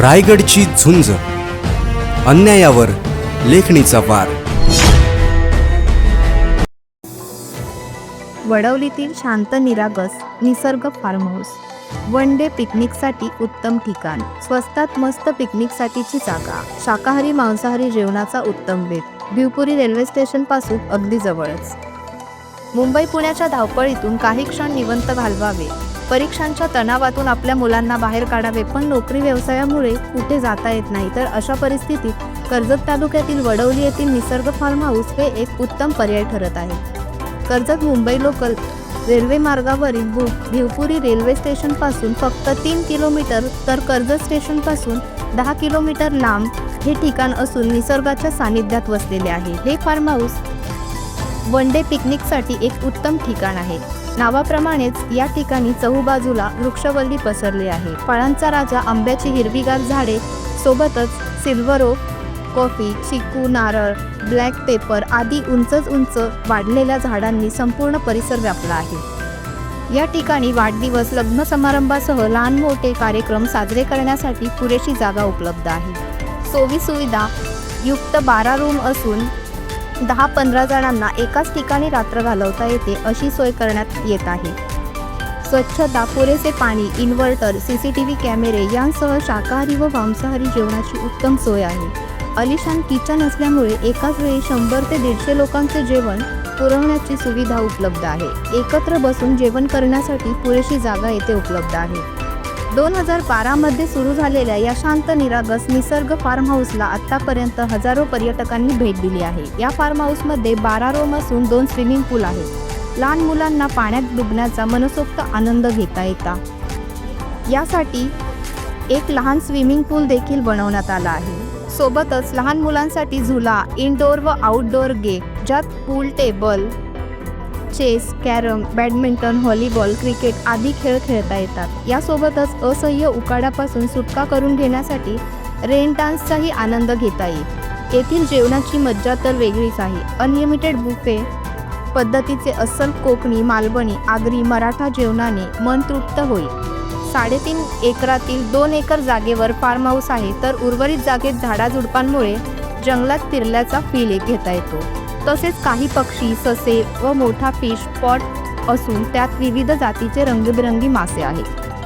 रायगडची झुंज. अन्यायावर लेखणीचा वार. वडवलीतील शांत निरागस निसर्ग फार्म हाऊस वन डे पिकनिकसाठी उत्तम ठिकाण. स्वस्तात मस्त पिकनिकसाठीची जागा. शाकाहारी मांसाहारी जेवणाचा उत्तम बेत भिवपुरी रेल्वे स्टेशनपासून अगदी जवळच. मुंबई पुण्याच्या धावपळीतून काही क्षण निवंत घालवावे. परीक्षांच्या तणावातून आपल्या मुलांना बाहेर काढावे पण नोकरी व्यवसायामुळे कुठे जाता येत नाही. तर अशा परिस्थितीत कर्जत तालुक्यातील वडवली येथील निसर्ग फार्म हाऊस हे एक उत्तम पर्याय ठरत आहे. कर्जत मुंबई लोकल रेल्वे मार्गावरील भू भिवपुरी रेल्वे स्टेशनपासून फक्त तीन किलोमीटर तर कर्जत स्टेशनपासून दहा किलोमीटर लांब हे ठिकाण असून निसर्गाच्या सानिध्यात वसलेले आहे. हे फार्म हाऊस वन डे पिकनिकसाठी एक उत्तम ठिकाण आहे. नावाप्रमाणेच या ठिकाणी चहूबाजूला वृक्षवल्ली पसरली आहे. फळांचा राजा आंब्याची हिरवीगार झाडे सोबतच सिल्वर ओक कॉफी चिकू नारळ ब्लॅक पेपर आदी उंचच उंच वाढलेल्या झाडांनी संपूर्ण परिसर व्यापला आहे. या ठिकाणी वाढदिवस लग्न समारंभासह लहान मोठे कार्यक्रम साजरे करण्यासाठी पुरेशी जागा उपलब्ध आहे. सोयी सुविधा युक्त बारा रूम असून दहा पंधरा जणांना एकाच ठिकाणी रात्र घालवता येते अशी सोय करण्यात येत आहे. स्वच्छता पुरेसे पाणी inverter C C T V कॅमेरे यांसह शाकाहारी व मांसाहारी जेवणाची उत्तम सोय आहे. अलिशान किचन असल्यामुळे एकाच वेळी शंभर ते दीडशे लोकांचे जेवण पुरवण्याची सुविधा उपलब्ध आहे. एकत्र बसून जेवण करण्यासाठी पुरेशी जागा येथे उपलब्ध आहे. दोन हजार बारामध्ये सुरू झालेल्या या शांत निरागस निसर्ग फार्म हाऊसला आतापर्यंत हजारो पर्यटकांनी भेट दिली आहे. या फार्म हाऊसमध्ये बारा रूम असून दोन स्विमिंग पूल आहेत. लहान मुलांना पाण्यात डुबण्याचा मनसोक्त आनंद घेता येता. यासाठी एक लहान स्विमिंग पूल देखील बनवण्यात आला आहे. सोबतच लहान मुलांसाठी झुला इनडोअर व आउटडोअर गेम ज्यात pool table chess carrom badminton volleyball cricket आदी खेळ खेळता येतात. यासोबतच असह्य उकाड्यापासून सुटका करून घेण्यासाठी रेन डान्सचाही आनंद घेता येईल. येथील जेवणाची मज्जा तर वेगळीच आहे. अनलिमिटेड बुफे पद्धतीचे अस्सल कोकणी मालवणी आगरी मराठा जेवणाने मन तृप्त होईल. साडेतीन एकरातील दोन एकर जागेवर फार्म हाऊस आहे तर उर्वरित जागेत झाडाझुडपांमुळे जंगलात फिरल्याचा फील एक घेता येतो. तसेच काही पक्षी ससे व मोठा फिश पॉट असून त्यात विविध जातीचे रंगबिरंगी मासे आहेत.